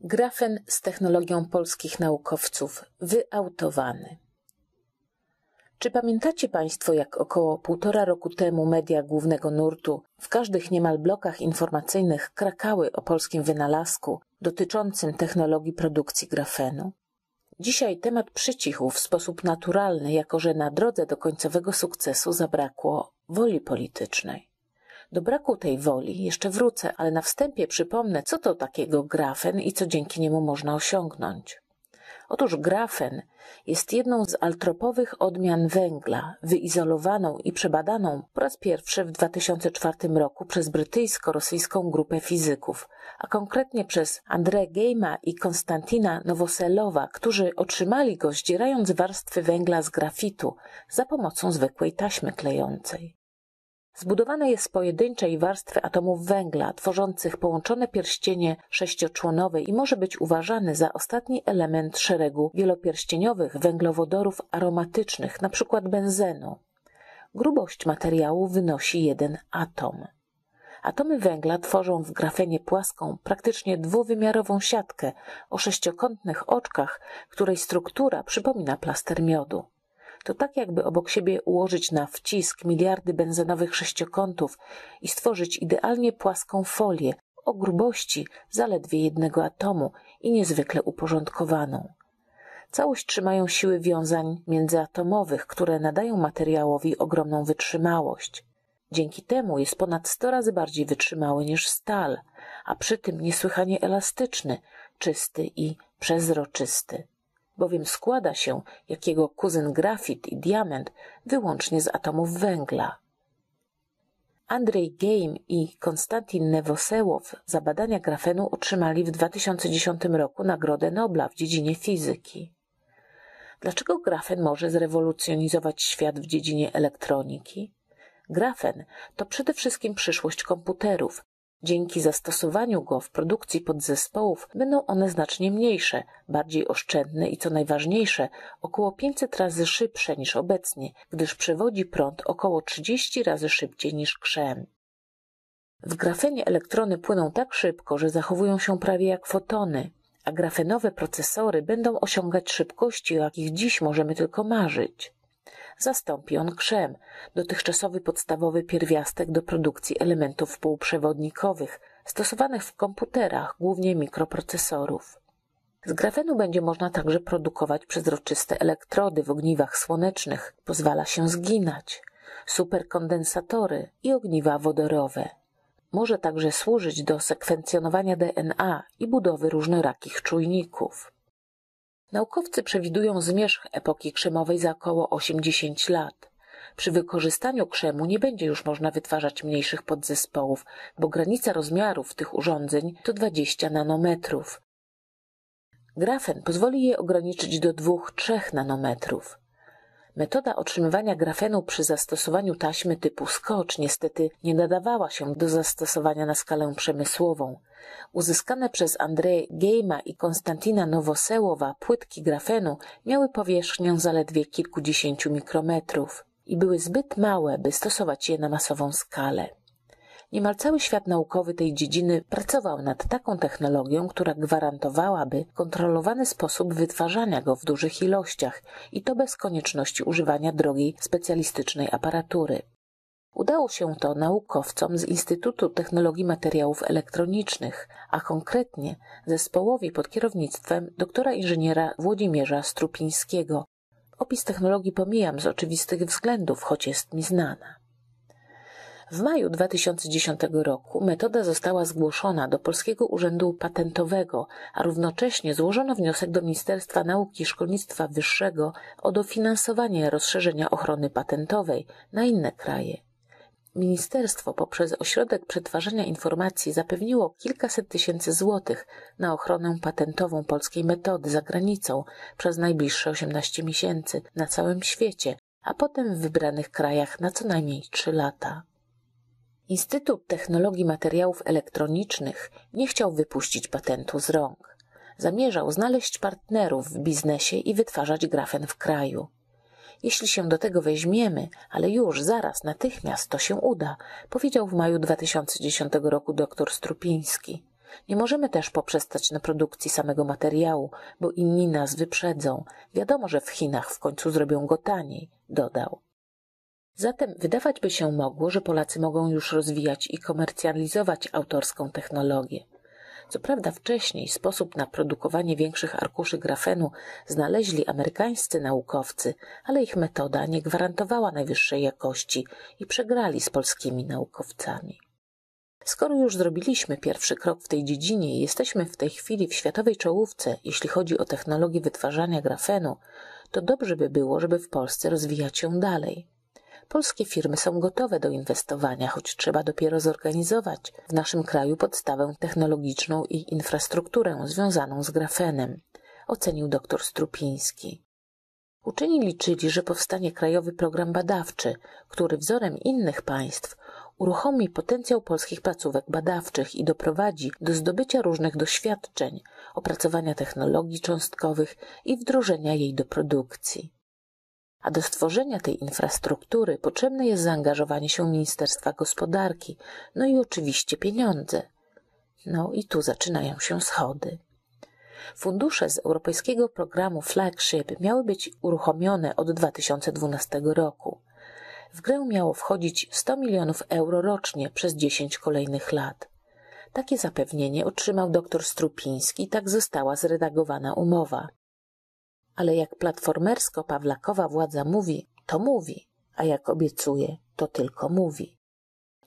Grafen z technologią polskich naukowców wyautowany. Czy pamiętacie Państwo, jak około półtora roku temu media głównego nurtu w każdych niemal blokach informacyjnych krakały o polskim wynalazku dotyczącym technologii produkcji grafenu? Dzisiaj temat przycichł w sposób naturalny, jako że na drodze do końcowego sukcesu zabrakło woli politycznej. Do braku tej woli jeszcze wrócę, ale na wstępie przypomnę, co to takiego grafen i co dzięki niemu można osiągnąć. Otóż grafen jest jedną z altropowych odmian węgla, wyizolowaną i przebadaną po raz pierwszy w 2004 roku przez brytyjsko-rosyjską grupę fizyków, a konkretnie przez André Geima i Konstantina Nowoselowa, którzy otrzymali go zdzierając warstwy węgla z grafitu za pomocą zwykłej taśmy klejącej. Zbudowane jest z pojedynczej warstwy atomów węgla, tworzących połączone pierścienie sześcioczłonowe i może być uważany za ostatni element szeregu wielopierścieniowych węglowodorów aromatycznych, np. benzenu. Grubość materiału wynosi jeden atom. Atomy węgla tworzą w grafenie płaską, praktycznie dwuwymiarową siatkę o sześciokątnych oczkach, której struktura przypomina plaster miodu. To tak jakby obok siebie ułożyć na wcisk miliardy benzenowych sześciokątów i stworzyć idealnie płaską folię o grubości zaledwie jednego atomu i niezwykle uporządkowaną. Całość trzymają siły wiązań międzyatomowych, które nadają materiałowi ogromną wytrzymałość. Dzięki temu jest ponad sto razy bardziej wytrzymały niż stal, a przy tym niesłychanie elastyczny, czysty i przezroczysty bowiem składa się, jak jego kuzyn grafit i diament, wyłącznie z atomów węgla. Andrzej Geim i Konstantin Newosełow za badania grafenu otrzymali w 2010 roku Nagrodę Nobla w dziedzinie fizyki. Dlaczego grafen może zrewolucjonizować świat w dziedzinie elektroniki? Grafen to przede wszystkim przyszłość komputerów, Dzięki zastosowaniu go w produkcji podzespołów będą one znacznie mniejsze, bardziej oszczędne i co najważniejsze, około 500 razy szybsze niż obecnie, gdyż przewodzi prąd około 30 razy szybciej niż krzem. W grafenie elektrony płyną tak szybko, że zachowują się prawie jak fotony, a grafenowe procesory będą osiągać szybkości, o jakich dziś możemy tylko marzyć zastąpi on krzem, dotychczasowy podstawowy pierwiastek do produkcji elementów półprzewodnikowych, stosowanych w komputerach, głównie mikroprocesorów. Z grafenu będzie można także produkować przezroczyste elektrody w ogniwach słonecznych, pozwala się zginać, superkondensatory i ogniwa wodorowe. Może także służyć do sekwencjonowania DNA i budowy różnorakich czujników. Naukowcy przewidują zmierzch epoki krzemowej za około 80 lat. Przy wykorzystaniu krzemu nie będzie już można wytwarzać mniejszych podzespołów, bo granica rozmiarów tych urządzeń to 20 nanometrów. Grafen pozwoli je ograniczyć do 2-3 nanometrów. Metoda otrzymywania grafenu przy zastosowaniu taśmy typu skocz niestety nie nadawała się do zastosowania na skalę przemysłową. Uzyskane przez Andrzeja Gejma i Konstantina Nowosełowa płytki grafenu miały powierzchnię zaledwie kilkudziesięciu mikrometrów i były zbyt małe, by stosować je na masową skalę. Niemal cały świat naukowy tej dziedziny pracował nad taką technologią, która gwarantowałaby kontrolowany sposób wytwarzania go w dużych ilościach i to bez konieczności używania drogiej specjalistycznej aparatury. Udało się to naukowcom z Instytutu Technologii Materiałów Elektronicznych, a konkretnie zespołowi pod kierownictwem doktora inżyniera Włodzimierza Strupińskiego. Opis technologii pomijam z oczywistych względów, choć jest mi znana. W maju 2010 roku metoda została zgłoszona do Polskiego Urzędu Patentowego, a równocześnie złożono wniosek do Ministerstwa Nauki i Szkolnictwa Wyższego o dofinansowanie rozszerzenia ochrony patentowej na inne kraje. Ministerstwo poprzez Ośrodek Przetwarzania Informacji zapewniło kilkaset tysięcy złotych na ochronę patentową polskiej metody za granicą przez najbliższe 18 miesięcy na całym świecie, a potem w wybranych krajach na co najmniej trzy lata. Instytut Technologii Materiałów Elektronicznych nie chciał wypuścić patentu z rąk. Zamierzał znaleźć partnerów w biznesie i wytwarzać grafen w kraju. Jeśli się do tego weźmiemy, ale już zaraz, natychmiast to się uda, powiedział w maju 2010 roku dr Strupiński. Nie możemy też poprzestać na produkcji samego materiału, bo inni nas wyprzedzą. Wiadomo, że w Chinach w końcu zrobią go taniej, dodał. Zatem wydawać by się mogło, że Polacy mogą już rozwijać i komercjalizować autorską technologię. Co prawda wcześniej sposób na produkowanie większych arkuszy grafenu znaleźli amerykańscy naukowcy, ale ich metoda nie gwarantowała najwyższej jakości i przegrali z polskimi naukowcami. Skoro już zrobiliśmy pierwszy krok w tej dziedzinie i jesteśmy w tej chwili w światowej czołówce, jeśli chodzi o technologię wytwarzania grafenu, to dobrze by było, żeby w Polsce rozwijać ją dalej. Polskie firmy są gotowe do inwestowania, choć trzeba dopiero zorganizować w naszym kraju podstawę technologiczną i infrastrukturę związaną z grafenem, ocenił dr Strupiński. Uczeni liczyli, że powstanie krajowy program badawczy, który wzorem innych państw uruchomi potencjał polskich placówek badawczych i doprowadzi do zdobycia różnych doświadczeń, opracowania technologii cząstkowych i wdrożenia jej do produkcji. A do stworzenia tej infrastruktury potrzebne jest zaangażowanie się Ministerstwa Gospodarki, no i oczywiście pieniądze. No i tu zaczynają się schody. Fundusze z europejskiego programu Flagship miały być uruchomione od 2012 roku. W grę miało wchodzić 100 milionów euro rocznie przez 10 kolejnych lat. Takie zapewnienie otrzymał dr Strupiński tak została zredagowana umowa. Ale jak platformersko-pawlakowa władza mówi, to mówi, a jak obiecuje, to tylko mówi.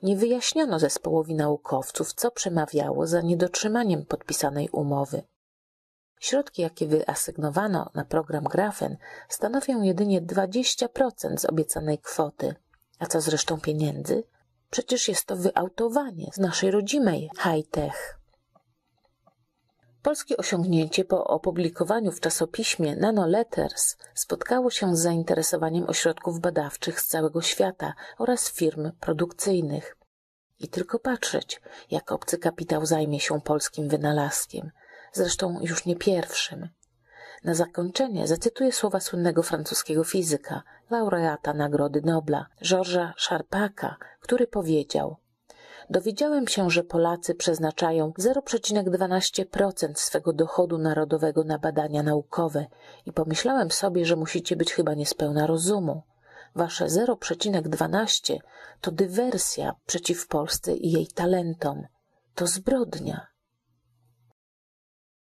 Nie wyjaśniono zespołowi naukowców, co przemawiało za niedotrzymaniem podpisanej umowy. Środki, jakie wyasygnowano na program Grafen, stanowią jedynie 20% z obiecanej kwoty. A co z resztą pieniędzy? Przecież jest to wyautowanie z naszej rodzimej high-tech. Polskie osiągnięcie po opublikowaniu w czasopiśmie Nanoletters spotkało się z zainteresowaniem ośrodków badawczych z całego świata oraz firm produkcyjnych. I tylko patrzeć, jak obcy kapitał zajmie się polskim wynalazkiem, zresztą już nie pierwszym. Na zakończenie zacytuję słowa słynnego francuskiego fizyka, laureata Nagrody Nobla, Georgesa Charpaka, który powiedział Dowiedziałem się, że Polacy przeznaczają 0,12% swego dochodu narodowego na badania naukowe i pomyślałem sobie, że musicie być chyba niespełna rozumu. Wasze 0,12 to dywersja przeciw Polsce i jej talentom. To zbrodnia.